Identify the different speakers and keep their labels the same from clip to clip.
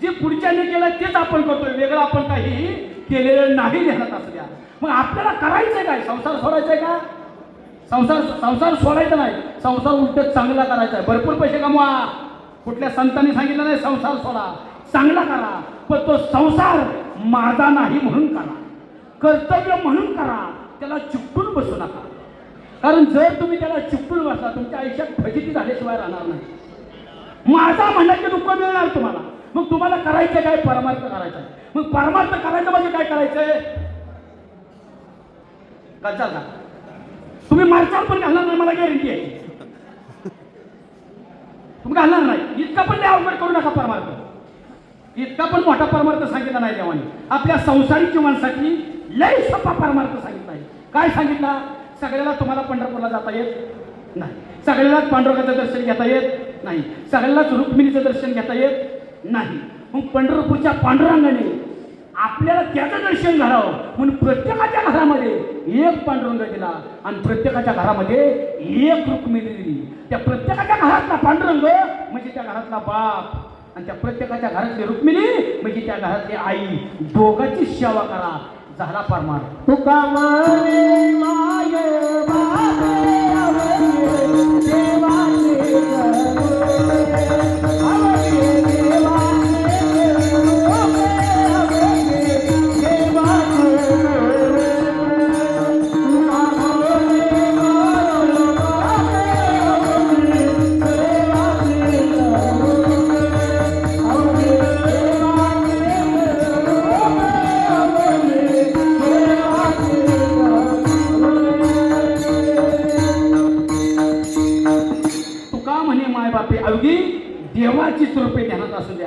Speaker 1: जे पुढच्याने केलं तेच आपण करतोय वेगळं आपण काही केलेलं नाही ध्यानात असू द्या मग आपल्याला करायचंय काय? संसार सोडायचाय का? संसार संसार सोडायचा नाही. संसार उलट चांगला करायचा आहे. भरपूर पैसे कमवा. कुठल्या संतांनी सांगितलं नाही संसार सोडा. चांगला करा. पण तो संसार माझा नाही म्हणून करा. कर्तव्य म्हणून करा. त्याला चिपटून बसू नका. कारण जर तुम्ही त्याला चिपटून बसला तुमच्या आयुष्यात फजिती झाल्याशिवाय राहणार नाही. माझा म्हणण्याचे दुःख मिळणार तुम्हाला. मग तुम्हाला करायचं काय? परमार्थ करायचा. मग परमार्थ करायचं म्हणजे काय करायचंय? कचाल ना तुम्ही मार्चाल पण घालणार नाही मला गॅरंटी आहे. तुम्ही घालणार नाही. इतका पण लय अवघड करू नका परमार्थ. इतका पण मोठा परमार्थ सांगितला नाही देवाने. आपल्या संसारिक जीवनासाठी लय सोपा परमार्थ सांगितला आहे. काय सांगितला? सगळ्याला तुम्हाला पंढरपूरला जाता येत नाही. सगळ्यालाच पांडुरंगाचं दर्शन घेता येत नाही. सगळ्यालाच रुक्मिणीचं दर्शन घेता येत नाही. मग पंढरपूरच्या पांडुरंगाने आपल्याला त्याचं दर्शन घडावं म्हणून प्रत्येकाच्या घरामध्ये एक पांडुरंग दिला. आणि प्रत्येकाच्या घरामध्ये एक रुक्मिणी दिली. त्या प्रत्येकाच्या घरातला पांडुरंग म्हणजे त्या घरातला बाप. आणि त्या प्रत्येकाच्या घरातली रुक्मिणी म्हणजे त्या घरातली आई. दोघांची सेवा करा. झाला परमार
Speaker 2: तुका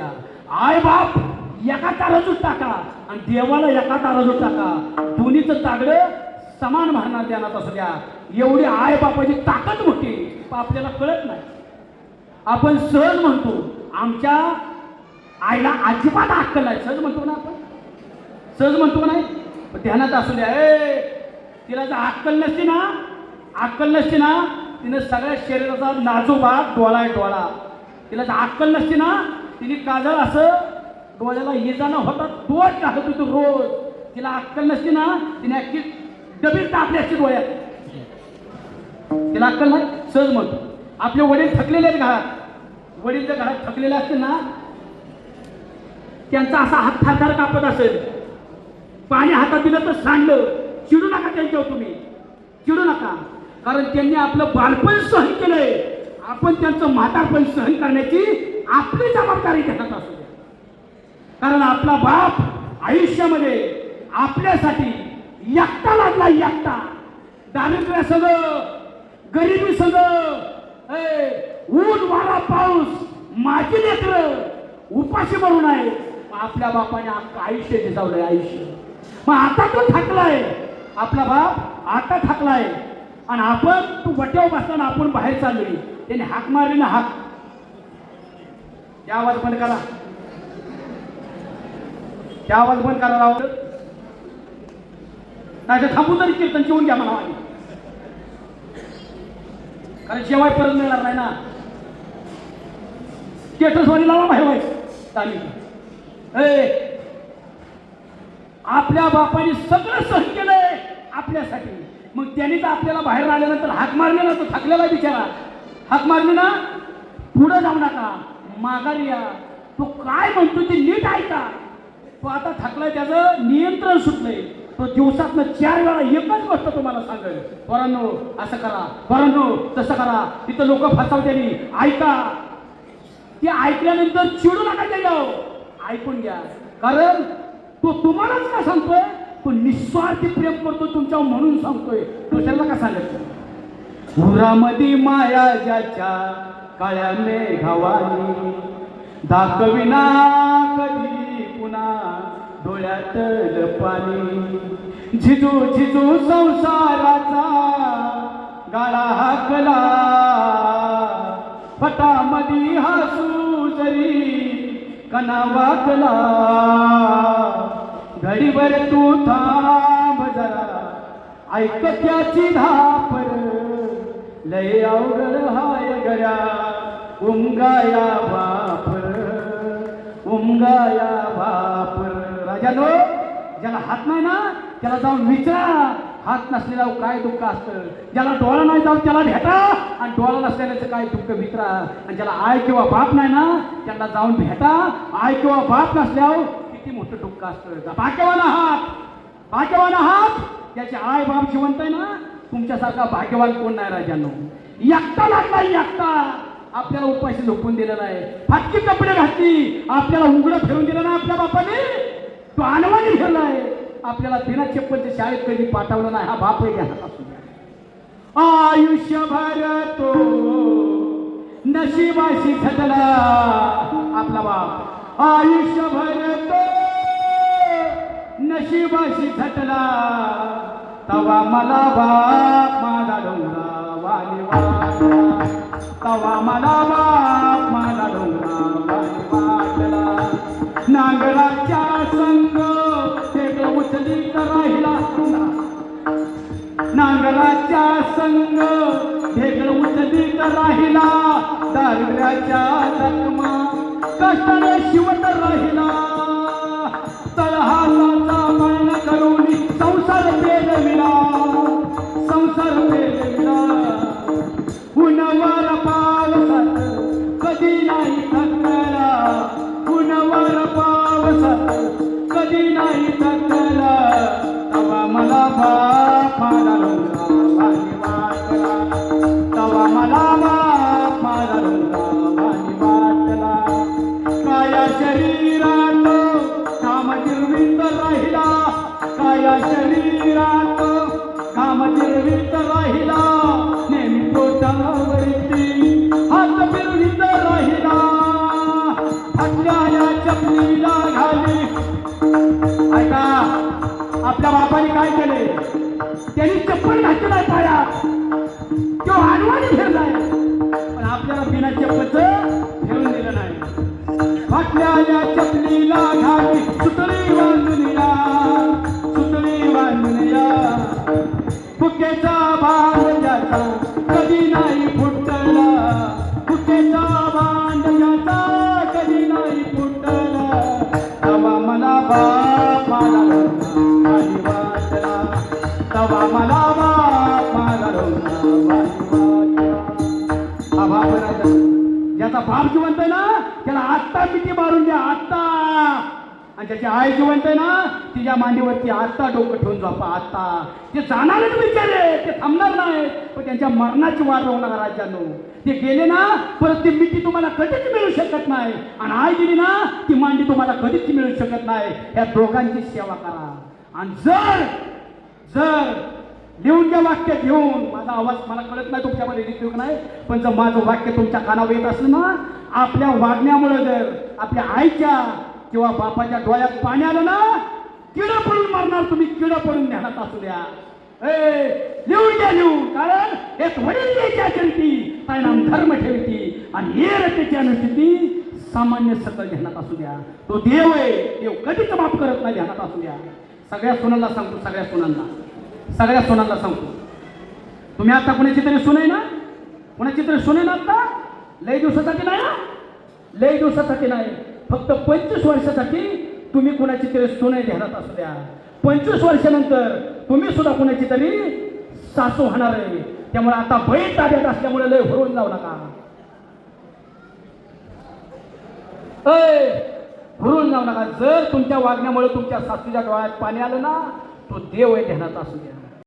Speaker 1: द्या. आय बाप एका ताराजूत टाका आणि देवाला एका ताराजूत टाका. दोन्हीचं तागडं समान भावना ध्यानात असू द्या. एवढी आय बापाची ताकद मोठी आपल्याला कळत नाही. आपण सहज म्हणतो आमच्या आईला अजिबात अक्कल आहे सहज म्हणतो ना आपण? सहज म्हणतो नाही? पण ध्यानात असू द्या. ए तिला जर अक्कल नसती ना अक्कल नसती ना तिनं सगळ्या शरीराचा नाजूक भाग डोळा आहे डोळा. तिला जर अक्कल नसती ना तिने काजळ असं डोळ्याला ये जाणं होता तोच टाकत होती रोज. तिला अक्कल नसती ना तिने अख्खी डबी टाकली असती डोळ्यात. तिला अक्कल नाही सहज म्हणतो आपले वडील थकलेले आहेत घरात. वडील जर घरात थकलेले असतील ना त्यांचा असा हात थारथार कापत असेल. पाणी हातात दिलं तर सांडलं. चिडू नका त्यांच्यावर तुम्ही. चिडू नका. कारण त्यांनी आपलं बालपण सहन केलंय. आपण त्यांचं म्हातारपण सहन करण्याची आपली जबाबदारी घेतात असू द्या. कारण आपला बाप आयुष्यामध्ये आपल्यासाठी एकटा लागला एकटा. दारिद्र्य सगळं गरिबी सगळं ए, ऊन वारा पाऊस माझी लेकर उपाशी म्हणून आहे आपल्या बापाने अख्खं आयुष्य जिजावलंय आयुष्य. मग आता तो थकलाय. आपला बाप आता थकलाय. आणि आपण तू वट्यावर बसताना आपण बाहेर चाललोय. त्याने हाक मारली ना हाक. त्या आवाज बंद करा. त्या आवाज बंद करा राव नाही तर थांबून तरी कीर्तन जेवून घ्या मला आधी. कारण जेवाय परत मिळणार नाही ना. स्टेटसवाली लावा बाहेर व्हायचं चालेल. ए आपल्या बापाने सगळं सहन केलंय आपल्यासाठी. मग त्यांनी तर आपल्याला बाहेर आल्यानंतर हाक मारले ना तो थकलेला बिचारा. हाक मारली ना पुढं जाऊ नका. माघारी या तो काय म्हणतो ते नीट ऐका. तो आता थकलाय त्याचं नियंत्रण सुटलंय. तो दिवसातनं चार वेळा एकच गोष्ट तुम्हाला सांगेल. पोरांनो असं करा. पोरांनो तसं करा. तिथं लोक फसवतेली ऐका. ते ऐकल्यानंतर चिडू नका त्याच्यावर ऐकून घ्या. कारण तो तुम्हालाच का सांगतोय? तो निस्वार्थी प्रेम करतो तुमच्यावर म्हणून सांगतोय. दुसऱ्याला का सांगायचं? पुरामध्ये माया ज्याच्या काळ्या मेघावानी. दाखविना कधी पुन्हा डोळ्यातल पाणी झिजू झिजू संसाराचा गाळा हाकला. फटामधी हसू जरी कना वाकला. घडीवर तू थांब जरा. ऐक त्याची धापर लय अवघड हाय गड्या. उमगाया बापर उमगाया बापर राजानो ज्याला हात नाही ना त्याला जाऊन विचारा. हात नसलेला हो काय दुःख असतं? ज्याला डोळा नाही जाऊन त्याला भेटा. आणि डोळा नसलेल्याचं काय दुःख विचारा आणि ज्याला आय किंवा बाप नाही ना त्यांना जाऊन भेटा. आय किंवा बाप नसल्यावर किती मोठं दुःख असतं. भाग्यवान आहात. भाग्यवान आहात. त्याचे आय बाप जिवंत आहे ना तुमच्यासारखा भाग्यवान कोण नाही राजांनो? एकटा लागला एकटा. आपल्याला उपाशी झोपून दिलं नाही. फाटकी कपडे घातली. आपल्याला उघडं फिरून दिलं नाही आपल्या बापाने. तो अनवाणी फिरलाय आपल्याला बिना चप्पलच्या शाळेत कधी पाठवलं नाही. हा बाप आहे घ्या आयुष्यभर तो नशिबाशी झटला. आपला बाप. आयुष्यभर तो नशिबाशी झटला. तवा मला बाप माझा डोंगरा वाली तवा मला बाप मला नांगराच्या संग ते उचली तर राहिला नांगराच्या संग ढेकळ तर राहिला. दारिद्र्याच्या जखमा कष्टाने शिवत राहिला. राहिला काया शरीरात काम जिरवीत राहिला. का आपल्या बापाने काय केले? त्यांनी चप्पल घातली नाही पायात. तो हनुमान फिरलाय पण आपल्याला बिना चप्पलच फिरून दिलं नाही. फाटल्याच्या चपलीला घाली सुतळी बांधून या सुतळी बांधून फुकेचा भाव जाता कधी ज्याचा बाप जिवंत आहे ना त्याला आत्ता मिठी मारून द्या आत्ता. आणि ज्याची आई जिवंत आहे ना तिच्या मांडीवरती आत्ता डोकं ठेवून झोपा आत्ता. ते जाणारच बिचारे ते थांबणार नाही पण त्यांच्या मरणाची वाट होणार राज्यानो. ते गेले ना परत ती मिठी तुम्हाला कधीच मिळू शकत नाही. आणि आई दिली ना ती मांडी तुम्हाला कधीच मिळू शकत नाही. या दोघांची सेवा करा. आणि जर जर लिहून द्या वाक्य घेऊन. माझा आवाज मला कळत नाही तुमच्यामध्ये लिहितो नाही? पण जर माझं वाक्य तुमच्या कानावर येत असलं ना आपल्या वागण्यामुळे जर आपल्या आईच्या किंवा बापाच्या डोळ्यात पाणी आलं ना किड पडून मारणार तुम्ही किड पडून ध्यानात असू द्या. ए लिहून द्या लिहून. कारण एक वडील द्यायची आचरती परिणाम धर्म ठेवती आणि हे रचेची अनुस्थिती सामान्य सकल ध्यानात असू द्या. तो देव आहे देव कधीच माफ करत नाही ध्यानात असू द्या. सगळ्या सुनांना सांगतो सगळ्या सुनांना. सगळ्या सोनांना सांगतो. तुम्ही आता कुणाची तरी सुने ना? कुणाची तरी सुने ना आता? लय दिवसासाठी नाही ना? लय दिवसासाठी नाही. फक्त पंचवीस वर्षासाठी तुम्ही कुणाची तरी सुने ध्यानात असू द्या पंचवीस वर्षानंतर तुम्ही सुद्धा कुणाची तरी सासू होणार आहे. त्यामुळे आता बैल ताब्यात असल्यामुळे लय भरून जाऊ नका. अय भरून जाऊ नका. जर तुमच्या वागण्यामुळे तुमच्या सासूच्या डोळ्यात पाणी आलं ना तो देव आहे ध्यानात असू द्या.